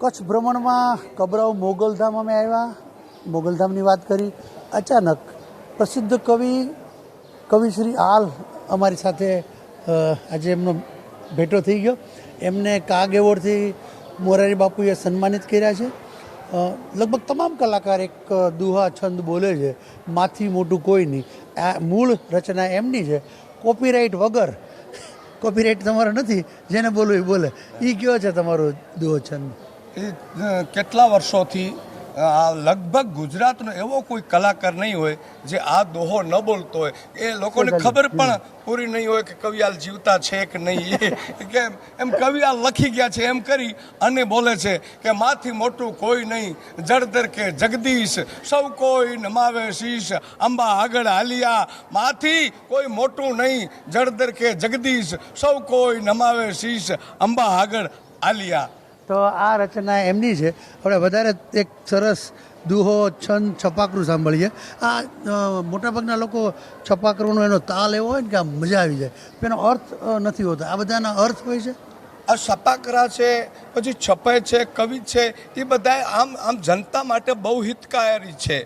કચ્છ ભ્રમણમાં કબરાવ મોગલધામ અમે આવ્યા. મોગલધામની વાત કરી. અચાનક પ્રસિદ્ધ કવિ કવિ શ્રી આલ અમારી સાથે આજે એમનો ભેટો થઈ ગયો. એમને કાગ એવોર્ડથી મોરારી બાપુએ સન્માનિત કર્યા છે. લગભગ તમામ કલાકાર એક દુહા, છંદ બોલે છે. માથી મોટું કોઈ નહીં. આ મૂળ રચના એમની છે. કોપીરાઇટ વગર, કોપીરાઇટ તમારો નથી. જેને બોલવું એ બોલે. એ કયો છે તમારો દુહો, છંદ? એ કેટલા વર્ષોથી આ લગભગ ગુજરાતનો એવો કોઈ કલાકાર નહીં હોય જે આ દોહો ન બોલતો હોય. એ લોકોને ખબર પણ પૂરી નહીં હોય કે કવિયાલ જીવતા છે કે નહીં. એ કે એમ કવિયાલ લખી ગયા છે એમ કરી અને બોલે છે કે માથી મોટું કોઈ નહીં. જળધર કે જગદીશ સૌ કોઈ નમાવે શીશ. અંબા આગળ હાલિયા માથી કોઈ મોટું નહીં. જળધર કે જગદીશ સૌ કોઈ નમાવે શીશ. અંબા આગળ હાલિયા. તો આ રચના એમની છે. આપણે વધારે એક સરસ દુહો, છંદ, છપાકરું સાંભળીએ. આ મોટાભાગના લોકો છપાકરુંનો એનો તાલ એવો હોય ને કે આમ મજા આવી જાય. એનો અર્થ નથી હોતો. આ બધાના અર્થ હોય છે? આ છપાકરા છે, પછી છપાઈ છે, કવિ છે, એ બધા આમ આમ જનતા માટે બહુ હિતકારી છે.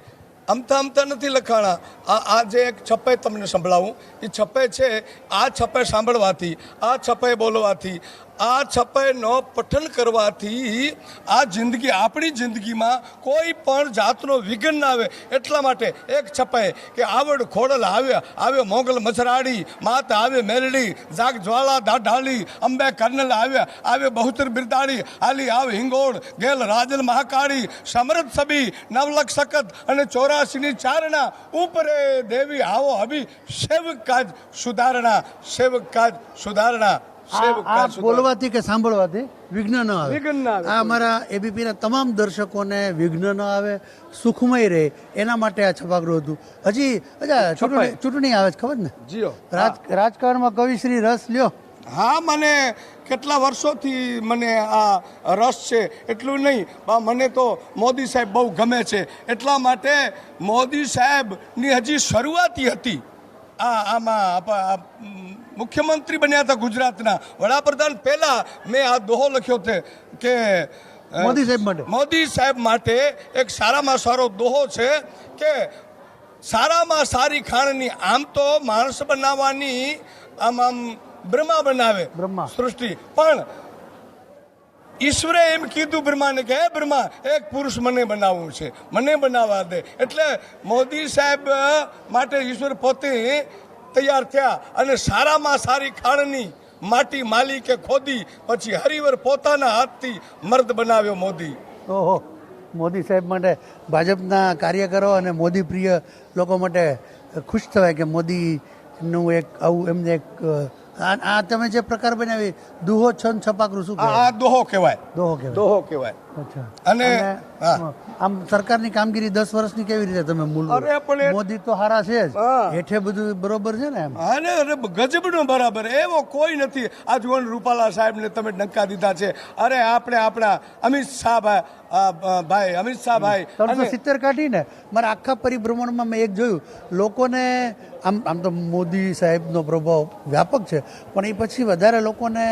આમતા આમતા નથી લખાણા. આ આ જે એક છપાઈ તમને સંભળાવું. એ છપાઈ છે, આ છપાઈ સાંભળવાથી, આ છપાઈ બોલવાથી આ છપાઈનો પઠન કરવાથી આ જિંદગી, આપણી જિંદગીમાં કોઈ પણ જાતનો વિઘ્ન ના આવે. એટલા માટે એક છપાઈ કે આવડ ખોડલ આવ્યા આવે મોગલ મસરાડી, માત આવે મેલડી જાગ જ્વાળા દાઢાળી, અંબે કર્નલ આવ્યા, આવે બહુતર બિરદાડી આલી આવ હિંગોળ, ગેલ રાજલ મહાકાળી, સમરથ સબી નવલખ સખત અને ચોરાસીની ચારણા, ઉપરે દેવી આવો હબી સેવક કાજ સુધારણા, સેવક કાજ સુધારણા. આ. બોલવાથી કે સાંભળવાથી વિઘ્ન ન આવે. વિઘ્ન ના આવે. આ અમારા એબીપીના તમામ દર્શકોને વિઘ્ન ન આવે સુખમય રહે. એના માટે આ છપાગૃહ હતું. હજી ચૂંટણી આવે છે ખબર ને? જીઓ રાજ રાજકારણમાં કવિશ્રી રસ લ્યો. હા મને કેટલા વર્ષોથી મને આ રસ છે એટલું નહીં. મને તો મોદી સાહેબ બહુ ગમે છે. એટલા માટે મોદી સાહેબની હજી શરૂઆતી હતી. આ આમાં મુખ્યમંત્રી બન્યા હતા ગુજરાતના. વડાપ્રધાન પહેલા મેં આ દોહો લખ્યો છે કે મોદી સાહેબ માટે. મોદી સાહેબ માટે એક સારામાં સારો દોહો છે કે સારામાં સારી ખાણની આમ તો માણસ બનાવવાની આમ આમ બ્રહ્મા બનાવે બ્રહ્મા. સૃષ્ટિ. પણ ઈશ્વરે એમ કીધું બ્રહ્માને કે, હે બ્રહ્મા, એક પુરુષ મને બનાવવું છે. મને બનાવવા દે. એટલે મોદી સાહેબ માટે ઈશ્વર પોતે તૈયાર થયા અને સારામાં સારી ખાણની માટી માલિકે ખોદી, પછી હરિવર પોતાના હાથથી મર્દ બનાવ્યો મોદી. ઓહો, મોદી સાહેબ માટે ભાજપના કાર્યકરો અને મોદી પ્રિય લોકો માટે ખુશ થવાય કે મોદીનું એક આવું એમને એક આ તમે જે પ્રકાર બનાવી દુહો છંદ છપાકરું શું આ દોહો કહેવાય. દોહો કહેવાય. દોહો કહેવાય. અચ્છા. અને આમ સરકારની કામગીરી દસ વર્ષની કેવી રીતે તમે અરે પણ મોદી તો હારા છે જ. હેઠે બધું બરોબર છે ને એમ? અરે અરે ગજબનો બરાબર. એવો કોઈ નથી. આ જુવાન રૂપાલા સાહેબને તમે ડંકા દીધા છે. અરે આપણે આપણા અમિત શાહ ભાઈ ભાઈ અમિત શાહ ભાઈ ત્રણસો સિત્તેર કાઢીને મારા આખા પરિભ્રમણમાં મેં એક જોયું. લોકોને આમ આમ તો મોદી સાહેબનો પ્રભાવ વ્યાપક છે. પણ એ પછી વધારે લોકોને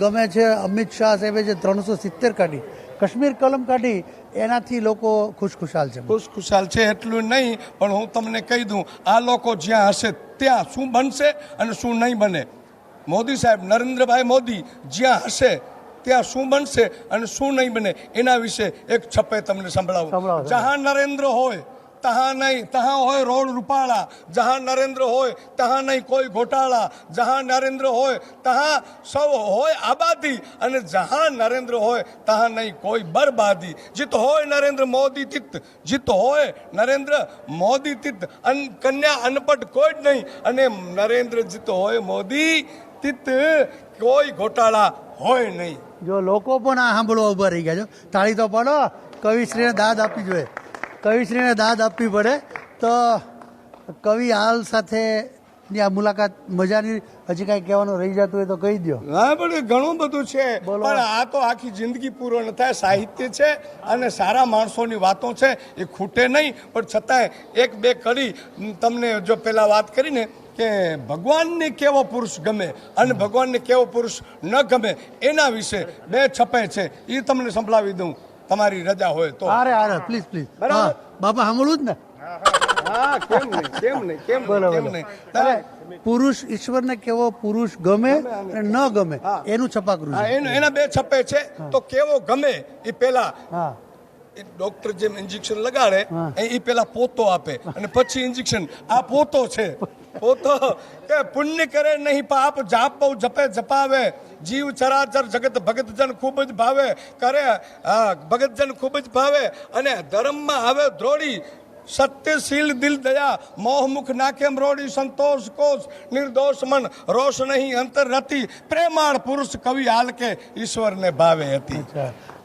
ગમે છે અમિત શાહ સાહેબે જે ત્રણસો સિત્તેર કાઢી કશ્મીર કલમ કાઢી એનાથી લોકો ખુશખુશાલ છે. ખુશખુશાલ છે એટલું નહીં પણ હું તમને કહી દઉં આ લોકો જ્યાં હશે ત્યાં શું બનશે અને શું નહીં બને. મોદી સાહેબ નરેન્દ્રભાઈ મોદી જ્યાં હશે ત્યાં શું બનશે અને શું નહીં બને એના વિશે એક છપ્પે તમને સંભળાવું. જહાં નરેન્દ્ર હોય તહાં નહીં તહાં હોય રોડ રૂપાળા જહાં નરેન્દ્ર હોય તહાં નહીં કોઈ ઘોટાળા જહાં નરેન્દ્ર હોય તહાં સૌ હોય આબાદી અને જહાં નરેન્દ્ર હોય તહાં નહીં કોઈ બરબાદી જીત હોય નરેન્દ્ર મોદી તિત્ત જીત હોય નરેન્દ્ર મોદી તિત્ત અન કન્યા અનપટ કોઈ જ નહીં અને નરેન્દ્ર જીત હોય મોદી તિત્ત કોઈ ઘોટાળા હોય નહીં જો લોકો પણ આ સાંભળવા ઊભા રહી ગયા છો. તાળી તો પડો કવિશ્રીને દાદ આપવી જોઈએ. કવિશ્રીને દાદ આપવી પડે. તો કવિ હાલ સાથે ની આ મુલાકાત મજાની હજી કાંઈ કહેવાનું રહી જતું હોય તો કહી દો હા પણ ઘણું બધું છે. પણ આ તો આખી જિંદગી પૂરો ન થાય. સાહિત્ય છે અને સારા માણસોની વાતો છે. એ ખૂટે નહીં. પણ છતાંય એક બે કડી તમને જો પેલા વાત કરીને કે ભગવાનને કેવો પુરુષ ગમે અને ભગવાનને કેવો પુરુષ ન ગમે એના વિશે બે છપે છે. એ તમને સંભળાવી દઉં. તમારી રજા હોય તો. અરે અરે પ્લીઝ પ્લીઝ બરાબર. બાપા સાંભળું જ ને? હા કેમ નહીં કેમ નહીં કેમ બરાબર. નહીં, કેમ બોલો નહીં અરે તારે- પુરુષ ઈશ્વરને કેવો પુરુષ ગમે અને ન ગમે એનું છપાકરું હા એનું એના બે છપે છે. તો કેવો ગમે એ પેલા ડોક્ટર જેમ ઇન્જેક્શન લગાડે એ પેલા પોતો આપે. અને પછી ઇન્જેક્શન આ પોતો છે. પોતો કે પુણ્ય કરે નહીં, પાપ જાપ બહુ જપે, જપાવે, જીવ ચરાચર, જગત ભગતજન ખૂબ જ ભાવે, કરે ભગતજન ભગત ખૂબ જ ભાવે, અને ધર્મમાં આવે દ્રોડી સત્યશીલ દિલ દયા મોહમુખ નાખેમ રોડી સંતોષ કોષ નિર્દોષ મન રોષ નહીં અંતર રતિ પ્રેમાળ પુરુષ કવિ હાલકે ઈશ્વરને ભાવે હતી.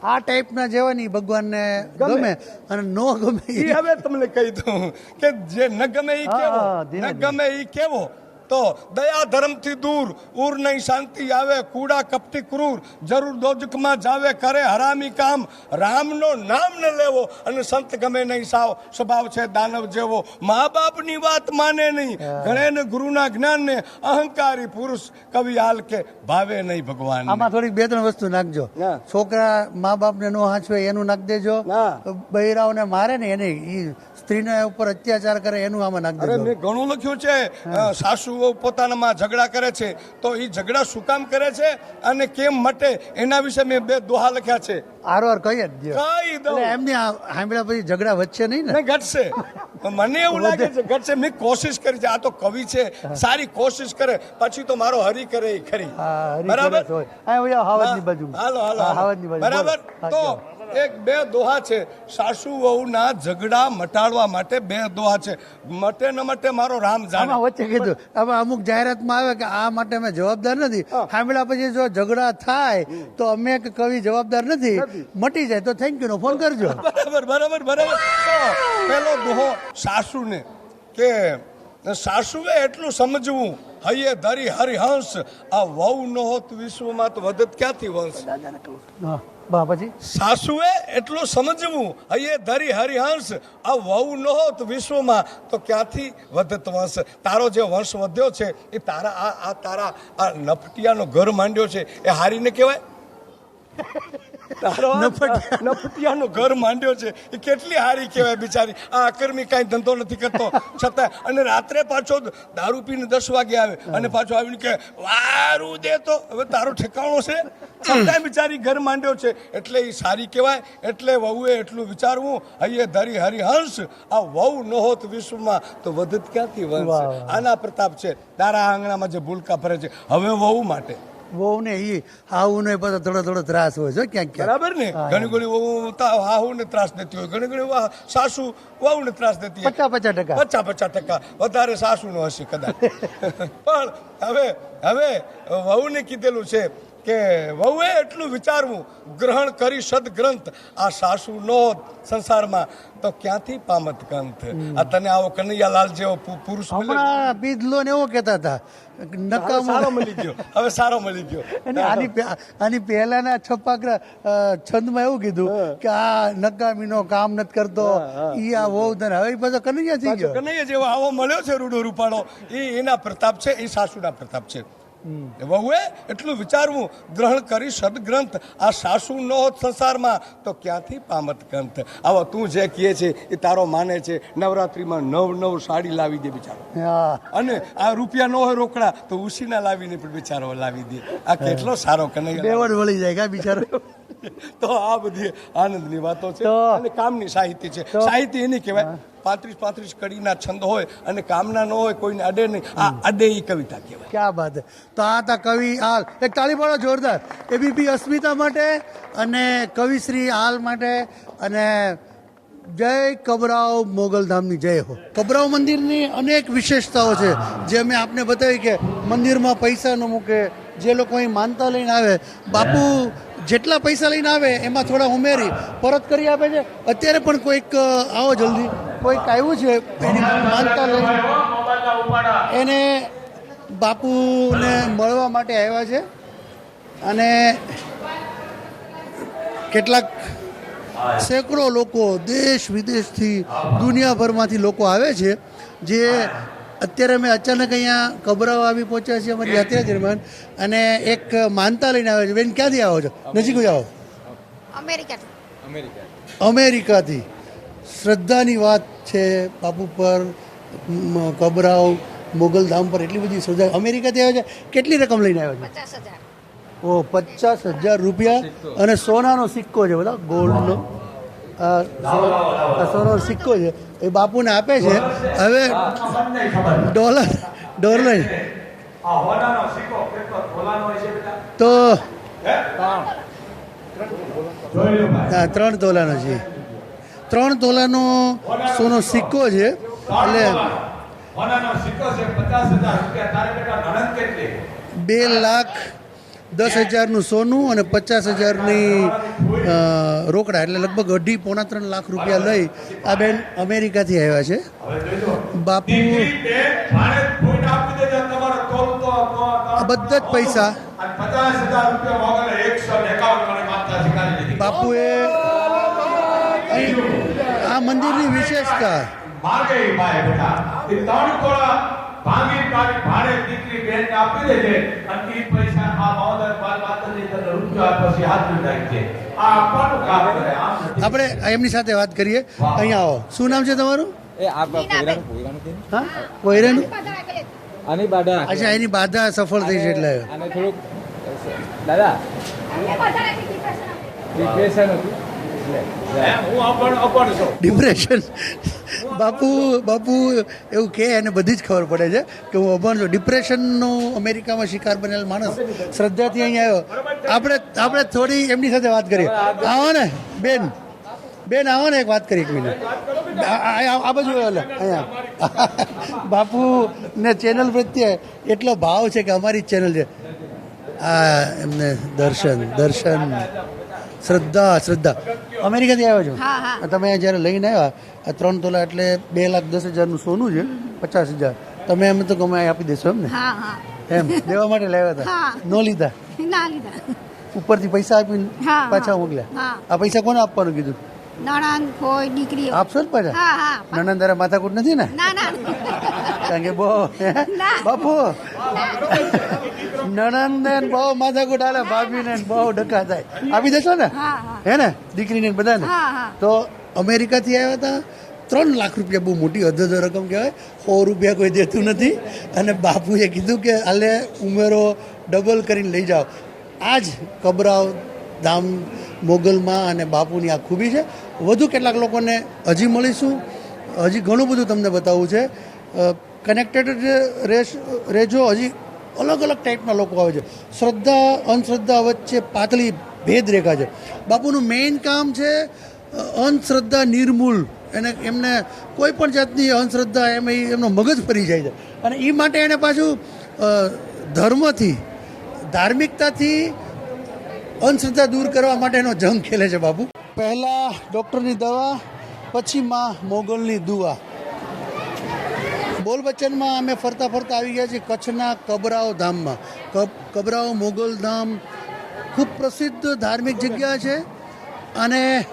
આ ટાઈપના જેવાની ભગવાનને ગમે. ગમે અને નો ગમે એ હવે તમને કહી દઉં કે જે ન ગમે એ કેવો? ન ગમે એ કેવો? તો દયા ધર્મથી દૂર ઉર નહીં શાંતિ આવે કૂડા કપટી ક્રૂર જરૂર દોજકમાં જાવે કરે હરામી કામ. રામનો નામ ન લેવો અને સંત ગમે નહીં સાવ. સ્વભાવ છે દાનવ જેવો. મા બાપની વાત માને નહીં. ગણે ને ગુરુના જ્ઞાનને અહંકારી પુરુષ કવિ હાલ કે ભાવે નહીં ભગવાન આમાં થોડીક બે ત્રણ વસ્તુ નાખજો. છોકરા મા બાપને નો હાંચવે એનું નાખ દેજો. બૈરાઓને મારે ને એને સ્ત્રીના ઉપર અત્યાચાર કરે એનું આમાં નાખ દેજો. ઘણું લખ્યું છે. અ, સાસુઓ પોતાનામાં ઝઘડા કરે છે તો એ ઝઘડા શું કામ કરે છે અને કેમ મટે? એના વિશે મેં બે દોહા લખ્યા છે. આરવાર કહી જ કઈ દઉં. એમની સાંભળ્યા પછી ઝઘડા વચ્ચે નહીં ને? ઘટશે. મને એવું લાગે છે ઘટશે. મેં કોશિશ કરી છે. આ તો કવિ છે. સારી કોશિશ કરે. પછી તો મારો હરી કરે એ ખરી. બરાબર. હાલો હાલો. બરાબર? તો કહો. એક બે દોહા છે. સાસુ વહુના ઝઘડા મટાડવા માટે બે દોહા છે. મટે ન મટે મારો રામ જાણે. વચ્ચે કીધું. હવે અમુક જાહેરાતમાં આવે કે આ માટે અમે જવાબદાર નથી. સાંભળ્યા પછી જો ઝઘડા થાય તો અમે કે કવિ જવાબદાર નથી. મટી જાય તો થેન્ક યુ નો ફોન કરજો. બરાબર બરાબર બરાબર. પેલો દોહો સાસુને કે સાસુએ એટલું સમજવું. હૈયે ધરી હરિહંસ. આ વહુ ન હોત વિશ્વમાં તો વધત ક્યાંથી વંશ? હા. બા પછી સાસુએ એટલું સમજવું હૈયે ધરી હરિહંસ, આ વહુ ન હોત વિશ્વમાં, તો ક્યાંથી વધત વંશ? તારો જે વંશ વધ્યો છે, એ તારા આ આ તારા આ નફટિયાનો ઘર માંડ્યો છે, એ હારીને કહેવાય? તારો નફટિયાનો ઘર માંડ્યો છે. એ કેટલી હારી કહેવાય બિચારી. આ અકર્મી કાંઈ ધંધો નથી કરતો. છતાં અને રાત્રે પાછો દારૂ પીને દસ વાગે આવે. અને પાછો આવીને કે વારું દે તો. હવે તારો ઠેકાણો છે? છતાં બિચારી ઘર માંડ્યો છે? એટલે એ સારી કહેવાય. એટલે વહુએ એટલું વિચારવું હૈયે ધરી હરિહંસ આ વહુ ન હોત વિશ્વમાં તો વધત ક્યાંથી વંશ? આના પ્રતાપ છે. તારા આંગણામાં જે ભૂલકા ફરે છે. હવે વહુ માટે. વહુ ને ઈ હાવું ને બધા થોડો થોડો ત્રાસ હોય છે ક્યાંક ક્યાંક. બરાબર ને? ઘણી ઘણી વહુ તા- હાહુને ત્રાસ દેતી હોય. ઘણી ઘણી સાસુ સાસુ વહુને ત્રાસ દેતી પચાસ પચાસ ટકા. પચાસ પચાસ ટકા. વધારે સાસુ નો હશે કદાચ. પણ હવે હવે વહુ ને કીધેલું છે કે વહુએ એટલું વિચારવું ગ્રહણ કરી સદગ્રંથ. આ સાસુ નો સંસારમાં તો ક્યાંથી પામત કંથ આ તને આવો કનૈયાલાલ જેવો પુરુષ હમણાં બીજલો ને એવો કહેતા હતા નકામો. સારો મળી ગયો હવે સારો મળી ગયો. અને આની આની પહેલાના છપાકરા છંદમાં એવું કીધું કે આ નકામીનો કામ નથી કરતો ઈ આ વહુ તને હવે પાછો કનૈયા થઈ ગયો. કનૈયા જેવો આવો મળ્યો છે રૂડો રૂપાળો. એ એના પ્રતાપ છે એ સાસુના પ્રતાપ છે. વહુએ એટલું વિચારવું. ગ્રહણ કરી સદગ્રંથ. આ સાસુ ન હોત સંસારમાં તો ક્યાંથી પામત ગ્રંથ? આવો તું જે કહે છે એ તારો માને છે. નવરાત્રીમાં નવ નવ સાડી લાવી દે બિચારો. અને આ રૂપિયા ન હોય રોકડા તો ઉસીના લાવીને પણ બિચારો લાવી દે. આ કેટલો સારો કનૈયા. બેવડ વળી જાય કા બિચારો. તો આ બધી આનંદની વાતો છે અને કામની સાહિત્ય છે. સાહિત્ય એની કહેવાય પાંત્રીસ પાંત્રીસ કડીના છંદ હોય અને કામના ન હોય કોઈને અડે નહીં. આ અડે એ કવિતા કહેવાય. ક્યાં બાત તો આ તા કવિ હાલ. એક તાળી પાડો જોરદાર. એબીપી અસ્મિતા માટે અને કવિશ્રી હાલ માટે અને જય કબરાવ મોગલધામની જય હો. કબરાવ મંદિરની અનેક વિશેષતાઓ છે. જે મેં આપને બતાવી કે મંદિરમાં પૈસા ન મૂકે જે લોકો અહીં માનતા લઈને આવે. બાપુ જેટલા પૈસા લઈને આવે, એમાં થોડા ઉમેરી, પરત કરી આપે છે. અત્યારે પણ કોઈક આવો જલ્દી. કોઈક આવ્યું છે, એની માનતા લઈને એને બાપુને મળવા માટે આવ્યા છે. અને કેટલાક સેંકડો લોકો દેશ વિદેશથી દુનિયાભરમાંથી લોકો આવે છે, જે અત્યારે અમે અચાનક અહીંયા કબરાઓ આવી પહોંચ્યા છીએ અમારી યાત્રા દરમિયાન અને એક માનતા લઈને આવ્યા છે. બેન ક્યાંથી આવો છો? નજીક જ આવો. અમેરિકા અમેરિકાથી. શ્રદ્ધાની વાત છે બાપુ પર કબરાઓ મોગલ ધામ પર એટલી બધી શ્રદ્ધા અમેરિકાથી આવે છે? કેટલી રકમ લઈને આવ્યા છે? ઓ પચાસ હજાર રૂપિયા અને સોનાનો સિક્કો છે બધા ગોલ્ડનો. આ સો- આ સોનાનો સિક્કો છે. એ બાપુને આપે છે. હવે ડોલર ડોલર તો હા? ત્રણ તોલાનો છે. ત્રણ તોલાનો સોનો સિક્કો છે. એટલે બે લાખ દસ હજારનું સોનું અને પચાસ હજારની રોકડા, એટલે લગભગ અઢી પોણા ત્રણ લાખ રૂપિયા લઈ આ બેન અમેરિકાથી આવ્યા છે. બાપુ બધા જ પૈસા બાપુએ આ મંદિરની વિશેષતા. આપણે એમની સાથે વાત કરીએ. અહીંયા આવો. શું નામ છે તમારું? એ આ. પોયરાનું પોયરાનું હા? કોયરાનું આની બાધા અચ્છા એની બાધા સફળ થઈ છે એટલે. અને થોડુંક દાદા ડિપ્રેશન હતું. એટલે ડિપ્રેશન બાપુ બાપુ એવું કહે એને બધી જ ખબર પડે છે કે હું અભણ છું. ડિપ્રેશનનો અમેરિકામાં શિકાર બનેલ માણસ શ્રદ્ધાથી અહીંયા આવ્યો. આપણે આપણે થોડી એમની સાથે વાત કરીએ. આવો ને બેન. બેન આવો ને એક વાત કરી એક મિનિટ. આ- બાજુ અહીંયા. બાપુ ને ચેનલ પ્રત્યે એટલો ભાવ છે કે અમારી જ ચેનલ છે. આ એમને દર્શન દર્શન. શ્રદ્ધા શ્રદ્ધા. અમેરિકાથી આવ્યો છો. તમે જ્યારે લઈને આવ્યા આ ત્રણ તોલા એટલે બે લાખ દસ હજારનું સોનું છે પચાસ હજાર. તમે એમ તો ગમે આપી દેશો એમ ને એમ દેવા માટે લાવ્યા હતા. નો લીધા? ના લીધા. ઉપરથી પૈસા આપીને પાછા મોકલ્યા? આ પૈસા કોને આપવાનું કીધું? નણંદ કોઈ દીકરી આપશો જ પાછા? નણંદ તારા માથાકૂટ નથી ને? ના ના. કારણ કે બહુ બાપુ. નણંદ ને બહુ માથાકૂટ હાલે ભાભી ને બહુ ડકા થાય. આપી દેશો ને? હા, ને? દીકરીને ને બધાને. તો અમેરિકાથી આવ્યા હતા. ત્રણ લાખ રૂપિયા બહુ મોટી અધધ રકમ કહેવાય. સો રૂપિયા કોઈ દેતું નથી. અને બાપુએ કીધું કે હાલે ઉમેરો ડબલ કરીને લઈ જાઓ. આ જ કબરાવ ધામ મોગલમાં અને બાપુની આ ખૂબી છે. વધુ કેટલાક લોકોને હજી મળીશું. હજી ઘણું બધું તમને બતાવવું છે. કનેક્ટેડ રહેજો હજી અલગ અલગ ટાઈપના લોકો આવે છે. શ્રદ્ધા, અંધશ્રદ્ધા વચ્ચે પાતળી ભેદ રેખા છે. બાપુનું મેઇન કામ છે અંધશ્રદ્ધા નિર્મૂલ એને એમને કોઈ પણ જાતની અંધશ્રદ્ધા એમ એમનો મગજ ફરી જાય છે. અને એ માટે એને પાછું ધર્મથી, ધાર્મિકતાથી અંધશ્રદ્ધા દૂર કરવા માટેનો જંગ ખેલે છે બાપુ. પહેલાં ડૉક્ટરની દવા, પછી માં મોગલની દુઆ. બોલ બચ્ચનમાં અમે ફરતા ફરતા આવી ગયા છીએ કચ્છના કબરાઓ ધામમાં. કબ- કબરાઓ મોગલ ધામ ખૂબ પ્રસિદ્ધ ધાર્મિક જગ્યા છે. અને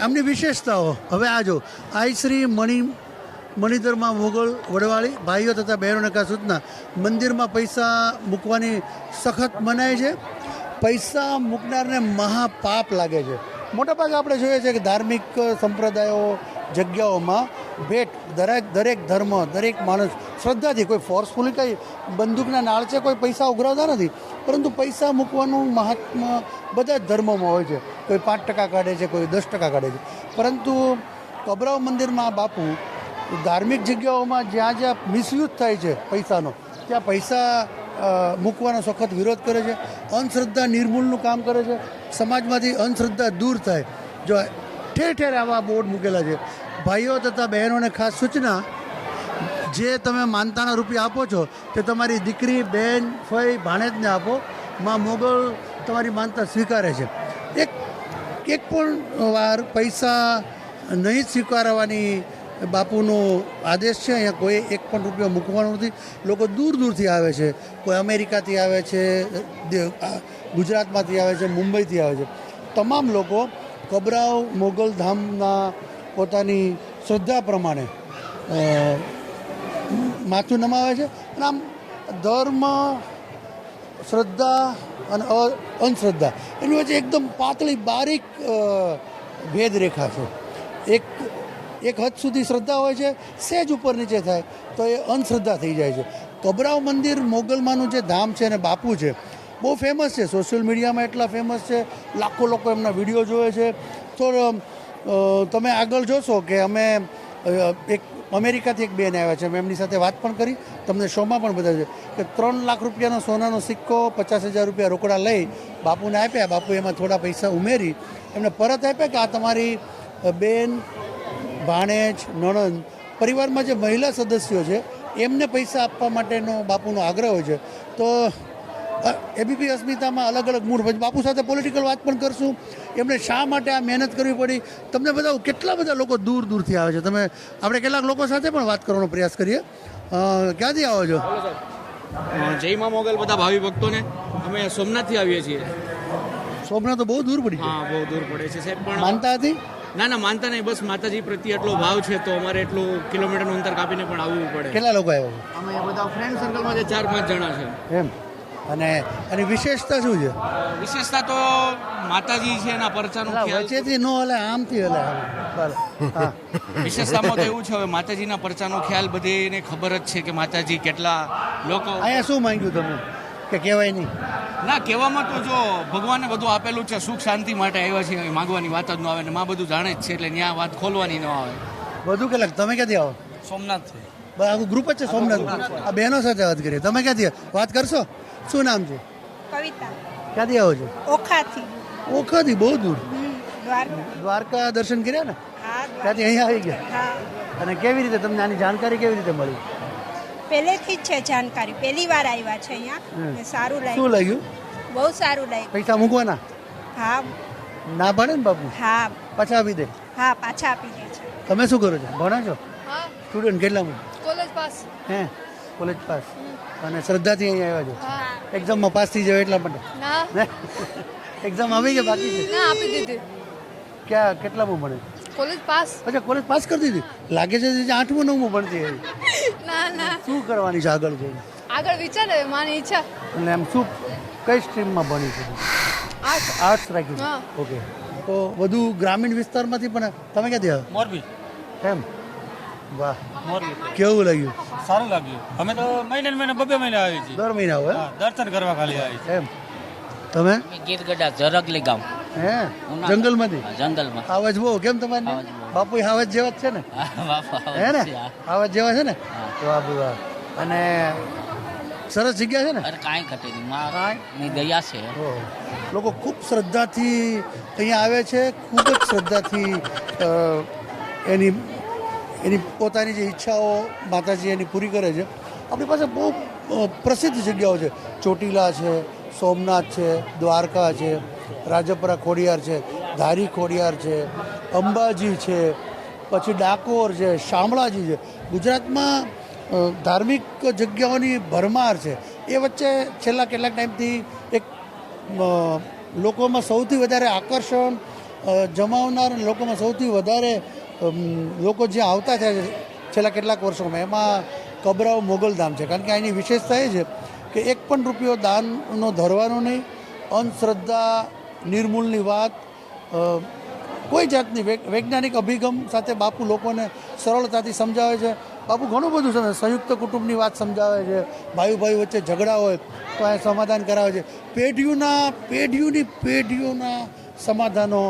આમની વિશેષતાઓ. હવે આ જો, આઈ શ્રી મણિ, મણિધરમાં મોગલ વડવાળી, ભાઈઓ તથા બહેનોને કા મંદિરમાં પૈસા મૂકવાની સખત મનાય છે. પૈસા મૂકનારને મહાપાપ લાગે છે. મોટાભાગે આપણે જોઈએ છીએ કે ધાર્મિક સંપ્રદાયો જગ્યાઓમાં ભેટ દરેક દરેક ધર્મ, દરેક માણસ શ્રદ્ધાથી, કોઈ ફોર્સફુલી કંઈ બંદૂકના નાળ છે, કોઈ પૈસા ઉઘરાવતા નથી, પરંતુ પૈસા મૂકવાનું મહાત્મા બધા જ ધર્મોમાં હોય છે. કોઈ પાંચ ટકા કાઢે છે, કોઈ દસ ટકા કાઢે છે. પરંતુ કબરાવ મંદિરમાં બાપુ ધાર્મિક જગ્યાઓમાં જ્યાં જ્યાં મિસયુઝ થાય છે પૈસાનો, ત્યાં પૈસા મૂકવાનો સખત વિરોધ કરે છે. અંધશ્રદ્ધા નિર્મૂલનું કામ કરે છે. સમાજમાંથી અંધશ્રદ્ધા દૂર થાય. જો ઠેર ઠેર આવા બોર્ડ મૂકેલા છે. ભાઈઓ તથા બહેનોને ખાસ સૂચના, જે તમે માનતાના રૂપિયા આપો છો, તે તમારી દીકરી, બેન, ફઈ, ભાણેજને આપો. માં મોગલ તમારી માનતા સ્વીકારે છે. એક એક પણ વાર પૈસા નહીં સ્વીકારવાની બાપુનો આદેશ છે, અહીંયા કોઈ એક પણ રૂપિયો મૂકવાનો નથી. લોકો દૂર દૂરથી આવે છે. કોઈ અમેરિકાથી આવે છે ગુજરાતમાંથી આવે છે, મુંબઈથી આવે છે. તમામ લોકો કબરાવ મોગલ ધામના પોતાની શ્રદ્ધા પ્રમાણે માથું નમાવે છે. અને આમ ધર્મ, શ્રદ્ધા અને અંધશ્રદ્ધા, એની વચ્ચે એકદમ પાતળી, બારીક ભેદરેખા છે. એક એક હદ સુધી શ્રદ્ધા હોય છે, સેજ ઉપર નીચે થાય, તો એ અંધશ્રદ્ધા થઈ જાય છે. કબરાવ મંદિર મોગલમાનું જે ધામ છે અને બાપુ છે, બહુ ફેમસ છે. સોશિયલ મીડિયામાં એટલા ફેમસ છે, લાખો લોકો એમના વીડિયો જોવે છે. તો તમે આગળ જોશો કે અમે એક અમેરિકાથી એક બેન આવ્યા છે. મેં એમની સાથે વાત પણ કરી. તમને શોમાં પણ બતાવ્યું કે ત્રણ લાખ રૂપિયાનો સોનાનો સિક્કો, પચાસ હજાર રૂપિયા રોકડા લઈ બાપુને આપ્યા. બાપુ એમાં થોડા પૈસા ઉમેરી. એમને પરત આપ્યા કે આ તમારી બેન, ભાણેજ, નણંદ પરિવારમાં જે મહિલા સદસ્યો છે, એમને પૈસા આપવા માટેનો બાપુનો આગ્રહ હોય છે. તો એબીપી અસ્મિતામાં અલગ અલગ મૂળ બાપુ સાથે પોલિટિકલ વાત પણ કરશું. એમણે શા માટે આ મહેનત કરવી પડી? તમને બધા કેટલા બધા લોકો દૂર દૂરથી આવે છે? તમે આપણે કેટલાક લોકો સાથે પણ વાત કરવાનો પ્રયાસ કરીએ. ક્યાંથી આવો છો? જય મા મોગલ બધા ભાવિ ભક્તોને. અમે સોમનાથથી આવીએ છીએ. સોમનાથ તો બહુ દૂર પડી હા બહુ દૂર પડે છે સાહેબ પણ માનતા હતી? ના ના માનતા નહીં. બસ માતાજી પ્રત્યે એટલો ભાવ છે તો અમારે એટલું કિલોમીટરનું અંતર કાપીને પણ આવવું પડે. કેટલા લોકો આવ્યા અમે બધા ફ્રેન્ડ સર્કલમાં જે ચાર પાંચ જણા છે. એમ. અને એની વિશેષતા શું છે? વિશેષતા તો માતાજી છે એના પરચાનું વચ્ચેથી નો હલે આમથી હલે વિશેષતામાં તો એવું છે હવે માતાજીના પરચાનો ખ્યાલ બધીને ખબર જ છે કે માતાજી કેટલા લોકો અહીંયા શું માંગ્યું તમે? કે કહેવાય નહીં? ના કહેવામાં તો જો ભગવાને બધું આપેલું છે સુખ શાંતિ માટે આવ્યા છે માગવાની વાત જ ન આવે ને માં બધું જાણે જ છે એટલે ત્યાં વાત ખોલવાની ન આવે. બધું કેટલાક? તમે ક્યાંથી આવો? સોમનાથથી છે. આખું ગ્રુપ જ છે સોમનાથ? આ બહેનો સાથે વાત કરીએ તમે ક્યાંથી? વાત કરશો? શું નામ છે? કવિતા. ક્યાંથી આવો છો? ઓખાથી. ઓખાથી બહુ દૂર. દ્વારકા. દ્વારકા દર્શન કર્યા ને? ત્યાંથી અહીંયા આવી ગયા? હા. અને કેવી રીતે તમને આની જાણકારી કેવી રીતે મળી? પહેલેથી જ છે જાણકારી. પહેલી વાર આવ્યા છે અહીંયા. સારું લાગ્યું. શું લાગ્યું? બહુ સારું લાગ્યું. પૈસા મૂકવાના? હા. ના ભણે ને બાપુ? હા. પાછા આપી દે. હા પાછા આપી દે છે. તમે શું કરો છો? ભણો છો? હા. સ્ટુડન્ટ કેટલામાં કોલેજ પાસ હે? કોલેજ પાસ અને શ્રદ્ધાથી અહીંયા આવ્યા છો? હા. એક્ઝામમાં પાસ થઈ જાવ એટલા માટે. એક્ઝામ આવી કે બાકી છે? ના આપી દીધી. ક્યાં કેટલામાં ભણે? કોલેજ પાસ અચ્છા કોલેજ પાસ કરી દીધી? લાગે છે જે આઠમું નવમું ભણતી હોય ના ના. શું કરવાની છે આગળ જઈને આગળ વિચારે મારી ઈચ્છા. અને એમ શું કઈ સ્ટ્રીમમાં ભણી છે? આર્ટ આર્ટ્સ રાખ્યું હા. ઓકે તો વધુ ગ્રામીણ વિસ્તારમાંથી પણ તમે ક્યાંથી આવો મોરબી. એમ? વાહ. મોરબી કેવું લાગ્યું? સારું લાગ્યું. અમે તો મહિને મહિને બબે મહિને આવી છીએ. દર મહિના હોય હા, દર્શન કરવા ખાલી આવી છે એમ. તમે? ગીર ગઢા ઝરગલી ગામ. હે? જંગલમાંથી? જંગલમાં. આવાજ બહુ કેમ તમારી બાપુ આવાજ જેવા જ છે ને? બાપા હે ને? આવાજ જેવા છે ને? બાપુ અને સરસ જગ્યા છે ને? અરે કાંઈ ઘટે નહીં. મારા કાંઈ? ની દયા છે. ઓહો. લોકો ખૂબ શ્રદ્ધાથી અહીંયા આવે છે ખૂબ જ શ્રદ્ધાથી એની એની પોતાની જે ઈચ્છાઓ માતાજી એની પૂરી કરે છે. આપણી પાસે બહુ પ્રસિદ્ધ જગ્યાઓ છે. ચોટીલા છે, સોમનાથ છે, દ્વારકા છે, રાજપરા ખોડિયાર છે, ધારી ખોડિયાર છે, અંબાજી છે, પછી ડાકોર છે, શામળાજી છે. ગુજરાતમાં ધાર્મિક જગ્યાઓની ભરમાર છે. એ વચ્ચે છેલ્લા કેટલાક ટાઈમથી એક લોકોમાં સૌથી વધારે આકર્ષણ જમાવનાર લોકોમાં સૌથી વધારે લોકો જ્યાં આવતા થયા છેલ્લા કેટલાક વર્ષોમાં, એમાં કબરાવ મોગલધામ છે. કારણ કે અહીંની વિશેષતા એ છે કે એક પણ રૂપિયો દાનનો ધરવાનો નહીં, અંધશ્રદ્ધા નિર્મૂલની વાત કોઈ જાતની વૈજ્ઞાનિક અભિગમ સાથે બાપુ લોકોને સરળતાથી સમજાવે છે. બાપુ ઘણું બધું સમજાવે સંયુક્ત કુટુંબની વાત સમજાવે છે. ભાઈ ભાઈ વચ્ચે ઝઘડા હોય, તો એ સમાધાન કરાવે છે. પેઢીઓના, પેઢીઓની પેઢીઓના સમાધાનો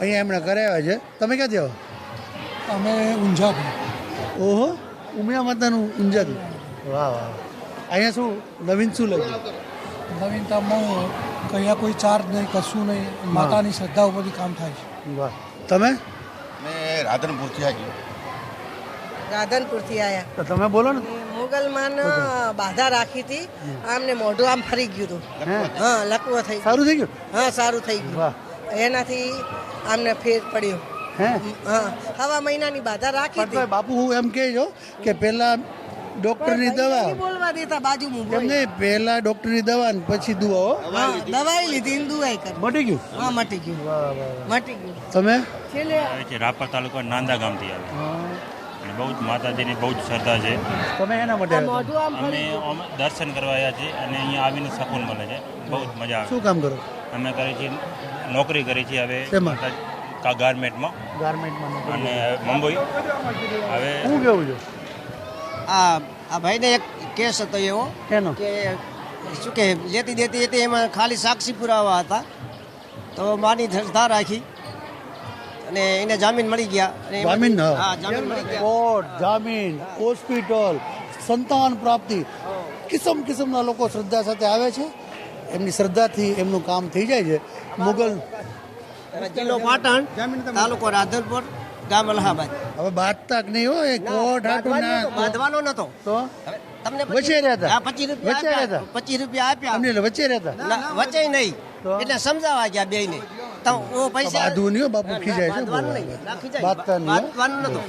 અહીંયા એમણે કરાવ્યા છે. તમે ક્યાંથી આવો? અમે ઊંઝાથી ઓહો ઉમિયા માતાનું ઊંઝાથી વાહ વાહ અહીંયા શું નવીન શું લાગ્યું? નવીનતામાં કયા કોઈ ચાર્જ નહીં કશું નહીં માતાની શ્રદ્ધા ઉપરથી કામ થાય છે. વાહ. તમે? મેં રાધનપુરથી આવી રાધનપુરથી આવ્યા તો તમે બોલો ને. મુગલમાન બાધા રાખી હતી. આમને મોઢું આમ ફરી ગયું હતું. હા? લકવો થઈ સારું થઈ ગયું? હા સારું થઈ ગયું. વાહ. એનાથી આમને ફેર પડ્યો. હે? હા હવા મહિનાની બાધા રાખી પણ હતી. બાપુ હું એમ કહેજો કે પહેલા ડોક્ટરની દવા બોલવા દેતા બાજુ એમ બોલ. નહીં પહેલા ડોક્ટરની દવા ને પછી દુવાઓ હા. દવાઈ લીધી ને દુવાઈ કરી. મટી ગયું? હા મટી ગયું. વાહ વાહ વાહ. મટી ગયું. તમે? છેલ્લે રાપર તાલુકા નાંદા ગામથી આવે. બહુ જ માતાજીની બહુ જ શ્રદ્ધા છે. તમે એના માટે અમે દર્શન કરવા આવ્યા છીએ અને અહીંયા આવીને શકૂન મળે છે. બહુ જ મજા આવે. શું કામ કરો? અમે કરીએ છીએ નોકરી કરી છીએ હવે? કા ગાર્મેન્ટમાં. ગાર્મેન્ટમાં અને મુંબઈ. હવે શું કેવું છે? આ આ ભાઈને એક કેસ હતો એવો એનો? કે શું કે લેતી દેતી હતી એમાં ખાલી સાક્ષી પુરાવા હતા. તો માની શ્રદ્ધા રાખી. અને એને જામીન મળી ગયા. જામીન હા. હા જામીન મળી ગયા. કોર્ટ જામીન હોસ્પિટલ સંતાન પ્રાપ્તિ. કિસમ કિસમના લોકો શ્રદ્ધા સાથે આવે છે. એમની શ્રદ્ધાથી એમનું કામ થઈ જાય છે. મુગલ જિલ્લો પાટણ તાલુકો રાધનપુર ગામ અલ્હાબાદ. હવે બાંધતાક નહીં હોય કોટ હાટું ના બાંધવાનો નતો. તો? તમને વચ્ચે રહેતા? હા પચીસ રૂપિયા વચ્ચે રહેતા? પચીસ રૂપિયા આપ્યા. અમને વચ્ચે રહેતા? ના, વચ્ચે નહીં. એટલે સમજાવવા ગયા બે ને તો ઓ પૈસા બાંધવું નહીં હો, બાપુ ખીજાય છે બાંધવાનું નહીં, રાખી જાય. બાંધતા નહીં હો. બાંધવાનું નતું.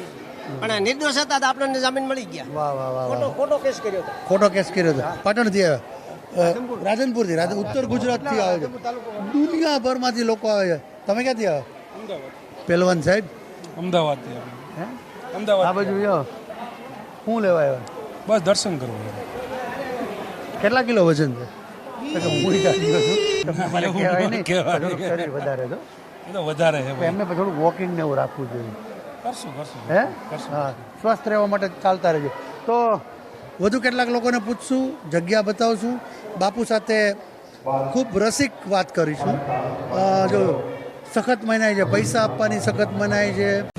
પણ નિર્દોષ હતા તો આપણને જામીન મળી ગયા. વાહ વાહ વાહ ખોટો ખોટો કેસ કર્યો હતો. ખોટો કેસ કર્યો હતો. પાટણથી આવ્યા? અ, રાધનપુરથી? ઉત્તર ઉત્તર ગુજરાતથી આવે છે? દુનિયાભરમાંથી લોકો આવે છે. તમે ક્યાંથી આવો? પહેલવાન સાહેબ? અમદાવાદથી હે? અમદાવાદ આ બાજુ યો શું લેવા આવ્યા? બસ દર્શન કરવા કેટલા કિલો વજન છે? વધારે તો. વધારે એમને થોડું વોકિંગ ને એવું રાખવું જોઈએ. કરશું કરશું. હે? હા. સ્વસ્થ રહેવા માટે ચાલતા રહેજો. તો વધુ કેટલાક લોકોને પૂછશું જગ્યા બતાવશું. બાપુ સાથે ખૂબ રસિક વાત કરીશું. જો સખત મનાય છે પૈસા આપવાની સખત મનાય છે.